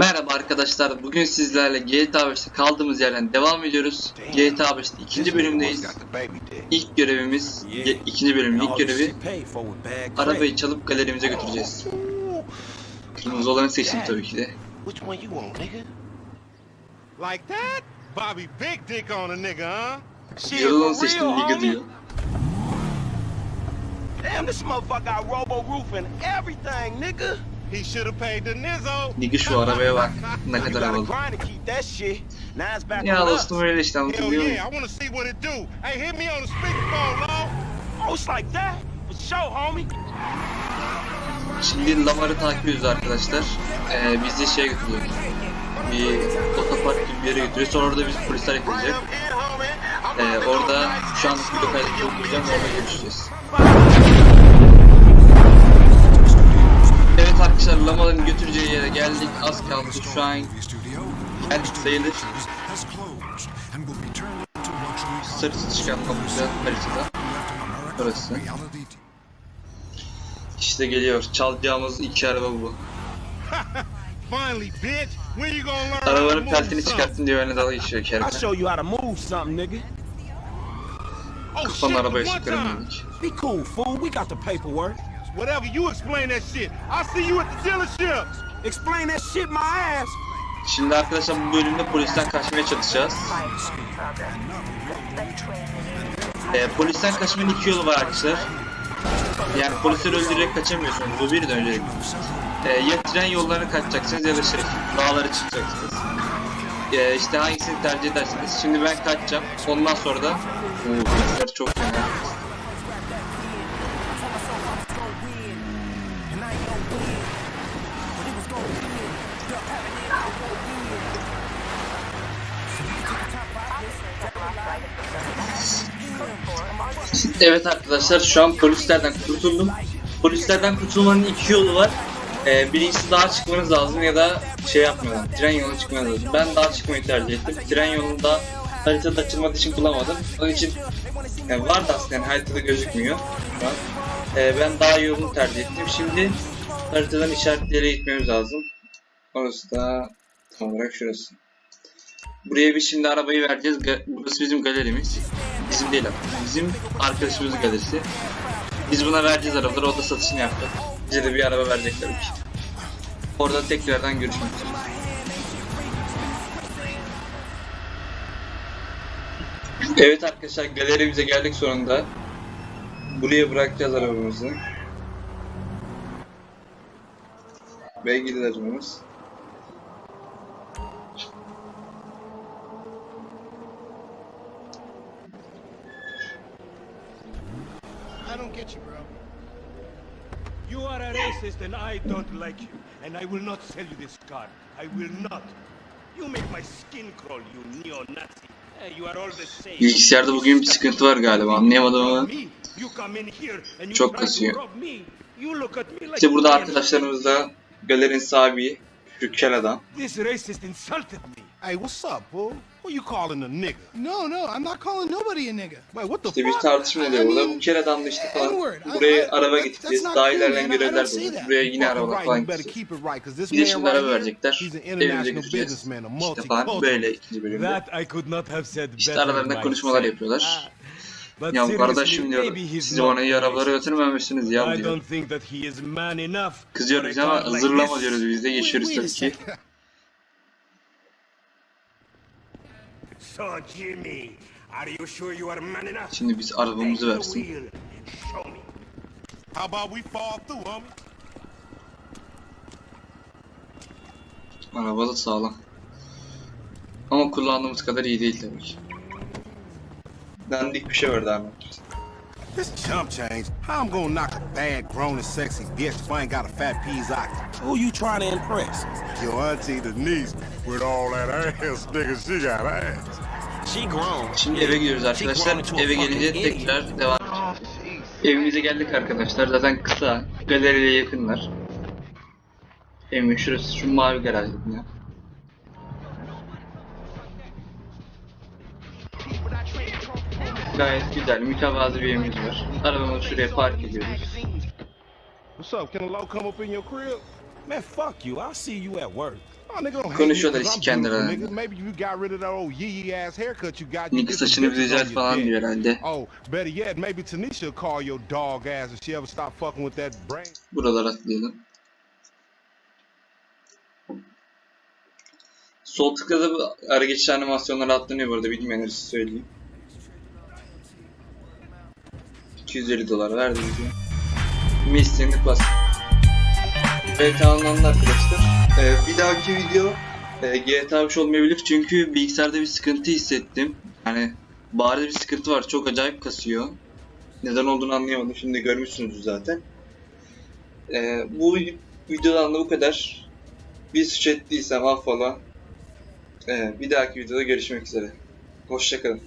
Merhaba arkadaşlar. Bugün sizlerle GTA 5'te kaldığımız yerden devam ediyoruz. GTA 5'te ikinci bölümdeyiz. İlk görevimiz, ikinci bölümün ilk görevi arabayı çalıp galerimize götüreceğiz. Kırmızı olanı seçtim tabii ki de. Which one you want, nigga? Like that? Bobby big dick on a nigga, huh? Shit, Yılı olanı for seçtim homie. diyor. Damn, this motherfucker got robo roof and everything, nigga. He should have paid the nizzo. Nigga şu arabaya bak. Ne kadar havalı. Ya dostum öyle işte muyum? yeah, I want to see what it do. Hey, hit me on the speakerphone, Law. Oh, it's like that? For sure, homie. Şimdi Lamar'ı takip ediyoruz arkadaşlar. Ee, bizi şeye götürüyor. Bir otopark gibi bir yere götürüyor. Sonra orada bizi polisler yakalayacak. Ee, orada şu an video kaydını okuyacağım. Orada görüşeceğiz. Evet arkadaşlar Lamar'ın götüreceği yere geldik. Az kaldı. Şu an geldik sayılır. Sarısı çıkan kapıda haritada. Burası. İşte geliyor. Çalacağımız iki araba bu. Arabanın peltini çıkarttın diye öyle dalga geçiyor I'll Kerem. show you how to move something, nigga. Oh, Kafanı shit, arabaya sıkarım dedik. Be cool, fool. We got the paperwork. Whatever, you explain that shit. I'll see you at the dealership. Explain that shit my ass. Şimdi arkadaşlar bu bölümde polisten kaçmaya çalışacağız. Ee, polisten kaçmanın iki yolu var arkadaşlar. Yani polisleri öldürerek kaçamıyorsunuz. Bu bir de öncelik. Ee, ya tren yollarını kaçacaksınız ya da şey dağlara çıkacaksınız. Ee, işte hangisini tercih edersiniz. Şimdi ben kaçacağım. Ondan sonra da Oo, çok fena. Evet arkadaşlar şu an polislerden kurtuldum. Polislerden kurtulmanın iki yolu var. Ee, birincisi dağa çıkmanız lazım ya da şey yapmadan tren yoluna çıkmanız lazım. Ben dağa çıkmayı tercih ettim. Tren yolunda haritada açılmadığı için bulamadım. Onun için yani vardı aslında yani haritada gözükmüyor. Ee, ben dağ yolunu tercih ettim. Şimdi haritadan işaretli yere gitmemiz lazım. Orası da tam olarak şurası. Buraya bir şimdi arabayı vereceğiz. Burası bizim galerimiz. Bizim değil ama. Bizim arkadaşımızın galerisi. Biz buna vereceğiz arabaları. O da satışını yapacak. Bize de bir araba verecek. Orada tekrardan görüşmek üzere. Evet arkadaşlar galerimize geldik sonunda. Buraya bırakacağız arabamızı. Ve gideceğiz. I don't get you, bro. You are a racist and I don't like you. And I will not sell you this car. I will not. You make my skin crawl, you neo-Nazi. You are all the same. Bilgisayarda bugün bir sıkıntı var galiba anlayamadım ama. Me, you come in here and you Çok try kasıyor. to rob me. You look at me like İşte burada I galerinin sahibi şu kel adam. This racist insulted me. Hey, what's up, fool? Who you calling a nigga? No, no, I'm not calling nobody a nigga. Wait, what the İşte bir tartışma oluyor burada. Bu kel adam da işte falan. Buraya araba getireceğiz. Daha ilerleyen görevler de Buraya yine araba right, falan gideceğiz. Bir de şimdi araba verecekler. Evimize a İşte falan böyle ikinci bölümde. İşte aralarında konuşmalar yapıyorlar. But Ya kardeşim diyor, siz arabaları racist. götürmemişsiniz ya I diyor. don't think that he is man enough. Kızıyoruz ama zırlama diyoruz biz de geçiyoruz tabii ki. second. So Jimmy, are you sure you are man enough? Şimdi biz arabamızı versin. wheel and show me. How about we fall through, homie? Araba da sağlam. Ama kullandığımız kadar iyi değil tabii ki. Dandik bir şey verdi Ahmet. This chump change. How I'm gonna knock a bad, grown and sexy bitch if I ain't got a fat peas eye? Who you trying to impress? Your auntie Denise with all that ass, nigga, she got ass. She grown. Şimdi eve gidiyoruz arkadaşlar. Eve gelince tekrar devam edeceğiz. Evimize geldik arkadaşlar. Zaten kısa. Galeriye yakınlar. Evimin şurası. Şu mavi garaj dedim ya. Gayet güzel, mütevazı bir evimiz var. Arabamızı şuraya park ediyoruz. What's up? Can a low come up in your crib? Man, fuck you. I'll see you at work. Konuşuyorlar Nigga get some saçını on your falan diyor herhalde. Oh. Buralara atlayalım. Sol tıkla da ara geçiş animasyonları atlanıyor bu arada bilmeyenler için söyleyeyim. 250 dolar verdi bize. Missing Pass. Ve tamamlandı arkadaşlar. Ee, bir dahaki video e, GTA 5 olmayabilir çünkü bilgisayarda bir sıkıntı hissettim. Yani bariz bir sıkıntı var. Çok acayip kasıyor. Neden olduğunu anlayamadım. Şimdi görmüşsünüz zaten. Ee, bu videodan da bu kadar. Bir suç ettiysem affola. Ee, bir dahaki videoda görüşmek üzere. Hoşçakalın.